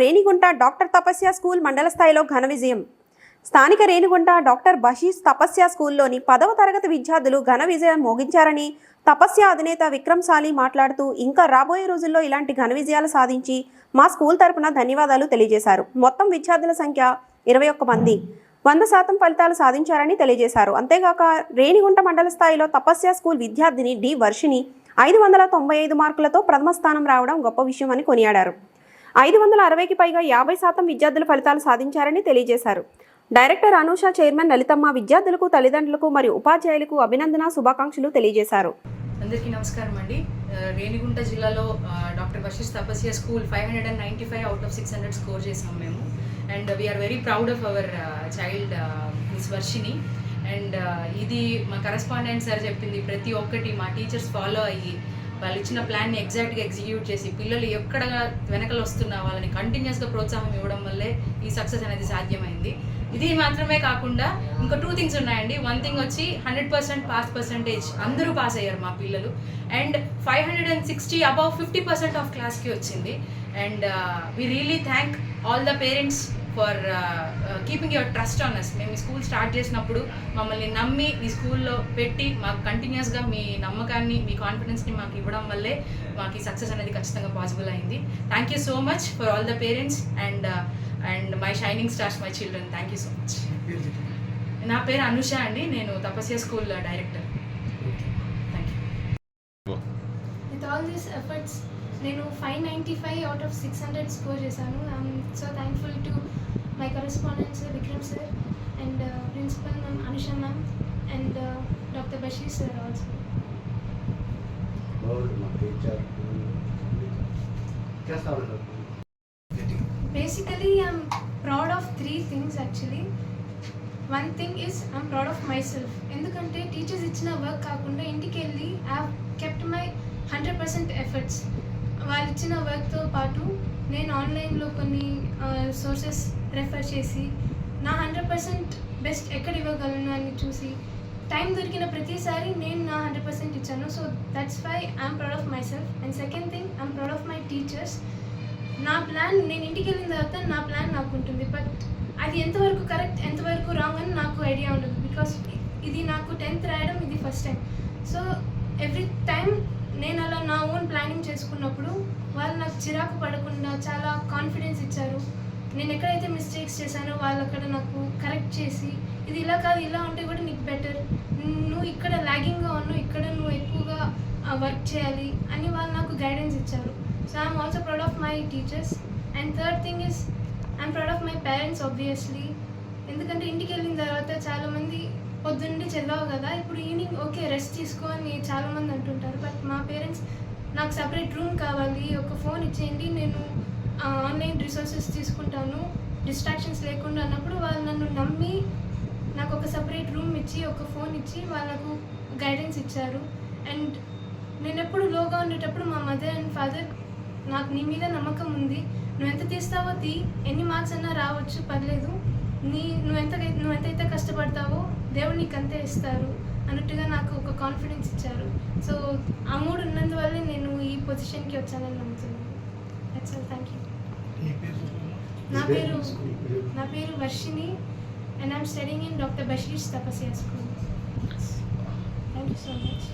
Renigunta doctor తపస్య school మండల స్థాయిలో ఘన విజయం. స్థానిక రేణిగుంట డాక్టర్ బషీష్ తపస్య స్కూల్లోని పదవ తరగతి విద్యార్థులు ఘన విజయం మోగించారని తపస్య అధినేత విక్రమ్ సాలి మాట్లాడుతూ ఇంకా రాబోయే రోజుల్లో ఇలాంటి ఘన విజయాలు సాధించి మా స్కూల్ తరపున ధన్యవాదాలు తెలియజేశారు. మొత్తం విద్యార్థుల సంఖ్య ఇరవై ఒక్క మంది. వంద శాతం ఫలితాలు సాధించారని తెలియజేశారు. అంతేగాక రేణిగుంట మండల స్థాయిలో తపస్య స్కూల్ విద్యార్థిని డి వర్షిని ఐదు వందల తొంభై ఐదు మార్కులతో ప్రథమ స్థానం రావడం గొప్ప విషయం అని కొనియాడారు. ఐదు వందల అరవైకి పైగా యాభై శాతం విద్యార్థుల ఫలితాలు సాధించారని తెలియజేశారు. డైరెక్టర్ అనూష చైర్మన్ లలితమ్మ విద్యార్థులకు తల్లిదండ్రులకు మరియు ఉపాధ్యాయులకు అభినందన శుభాకాంక్షలు తెలియజేశారు. అందరికీ నమస్కారం అండి. రేణిగుంట జిల్లాలో doctor Basheer Tapasya school five hundred and ninety five out of six hundred score చేసాం మేము. And we are very proud of our child miss Varshini and ఇది మా కరస్పాండెంట్ సార్ చెప్పింది ప్రతి ఒక్కటి మా టీచర్స్ ఫాలో అయ్యి వాళ్ళు ఇచ్చిన ప్లాన్ని ఎగ్జాక్ట్గా ఎగ్జిక్యూట్ చేసి పిల్లలు ఎక్కడ వెనకలు వస్తున్నా వాళ్ళని కంటిన్యూస్గా ప్రోత్సాహం ఇవ్వడం వల్లే ఈ సక్సెస్ అనేది సాధ్యమైంది. ఇది మాత్రమే కాకుండా ఇంకా టూ థింగ్స్ ఉన్నాయండి. వన్ థింగ్ వచ్చి హండ్రెడ్ పర్సెంట్ పాస్ పర్సంటేజ్ అందరూ పాస్ అయ్యారు మా పిల్లలు. And five hundred and sixty above fifty percent of క్లాస్కి వచ్చింది. And we really thank all the parents for keeping your trust on us మేము ఈ స్కూల్ స్టార్ట్ చేసినప్పుడు మమ్మల్ని నమ్మి ఈ స్కూల్లో పెట్టి మాకు కంటిన్యూస్గా మీ నమ్మకాన్ని మీ కాన్ఫిడెన్స్ని మాకు ఇవ్వడం వల్లే మాకు ఈ సక్సెస్ అనేది ఖచ్చితంగా పాసిబుల్ అయింది. Thank you so much for all the parents and and my shining stars my children thank you so much నా పేరు అనుష అండి. నేను Tapasya school director. Thank you with all these efforts నేను five ninety five out of six hundred score చేశాను I'm so thankful to my correspondents Vikram sir and principal ma'am Anusha ma'am and doctor Basheer sir also basically I'm proud of three things actually one thing is I'm proud of myself ఎందుకంటే teachers ఇచ్చిన work కాకుండా ఇంటికి వెళ్ళి I kept my hundred percent efforts వాళ్ళు ఇచ్చిన వర్క్తో పాటు నేను ఆన్లైన్లో కొన్ని సోర్సెస్ రెఫర్ చేసి నా హండ్రెడ్ పర్సెంట్ బెస్ట్ ఎక్కడ ఇవ్వగలను అని చూసి టైం దొరికిన ప్రతిసారి నేను నా హండ్రెడ్ పర్సెంట్ ఇచ్చాను. So that's why I'm proud of myself and second thing I'm proud of my teachers నా ప్లాన్ నేను ఇంటికి వెళ్ళిన తర్వాత నా ప్లాన్ నాకు ఉంటుంది. బట్ అది ఎంతవరకు కరెక్ట్ ఎంతవరకు రాంగ్ అని నాకు ఐడియా ఉండదు. బికాస్ ఇది నాకు టెన్త్ రాయడం ఇది first time so every time planning చేసుకున్నప్పుడు వాళ్ళు నాకు చిరాకు పడకుండా చాలా కాన్ఫిడెన్స్ ఇచ్చారు. నేను ఎక్కడైతే మిస్టేక్స్ చేశానో వాళ్ళు అక్కడ నాకు కరెక్ట్ చేసి ఇది ఇలా కాదు ఇలా ఉంటే కూడా నీకు బెటర్ నువ్వు ఇక్కడ లాగింగ్గా ఉన్నావు ఇక్కడ నువ్వు ఎక్కువగా వర్క్ చేయాలి అని వాళ్ళు నాకు గైడెన్స్ ఇచ్చారు. So I'm also proud of my teachers and third thing is I'm proud of my parents obviously ఎందుకంటే ఇంటికి వెళ్ళిన తర్వాత చాలామంది పొద్దున్నే చదివావు కదా ఇప్పుడు ఈవినింగ్ ఓకే రెస్ట్ తీసుకో అని చాలామంది అంటుంటారు. బట్ మా పేరెంట్స్ నాకు సపరేట్ రూమ్ కావాలి ఒక ఫోన్ ఇచ్చేయండి నేను ఆన్లైన్ రిసోర్సెస్ తీసుకుంటాను. డిస్ట్రాక్షన్స్ లేకుండా అన్నప్పుడు వాళ్ళు నన్ను నమ్మి నాకు ఒక సపరేట్ రూమ్ ఇచ్చి ఒక ఫోన్ ఇచ్చి వాళ్ళకు గైడెన్స్ ఇచ్చారు. అండ్ నేను ఎప్పుడు లోగా ఉండేటప్పుడు మా మదర్ అండ్ ఫాదర్ నాకు నీ మీద నమ్మకం ఉంది. నువ్వు ఎంత తీస్తావో తీ ఎన్ని మార్క్స్ అన్నా రావచ్చు పర్లేదు. నీ నువ్వు ఎంత నువ్వు ఎంతైతే కష్టపడతావో దేవుడు నీకు అంతే ఇస్తారు. అన్నట్టుగా నాకు ఒక కాన్ఫిడెన్స్ ఇచ్చారు. సో ఆ మూడు ఉన్నందువల్లే నేను ఈ పొజిషన్కి వచ్చానని నమ్ముతున్నాను. దట్స్ ఆల్ థ్యాంక్ యూ నా పేరు నా పేరు Varshini and I'm studying in doctor Basheer Tapasya school thank you so much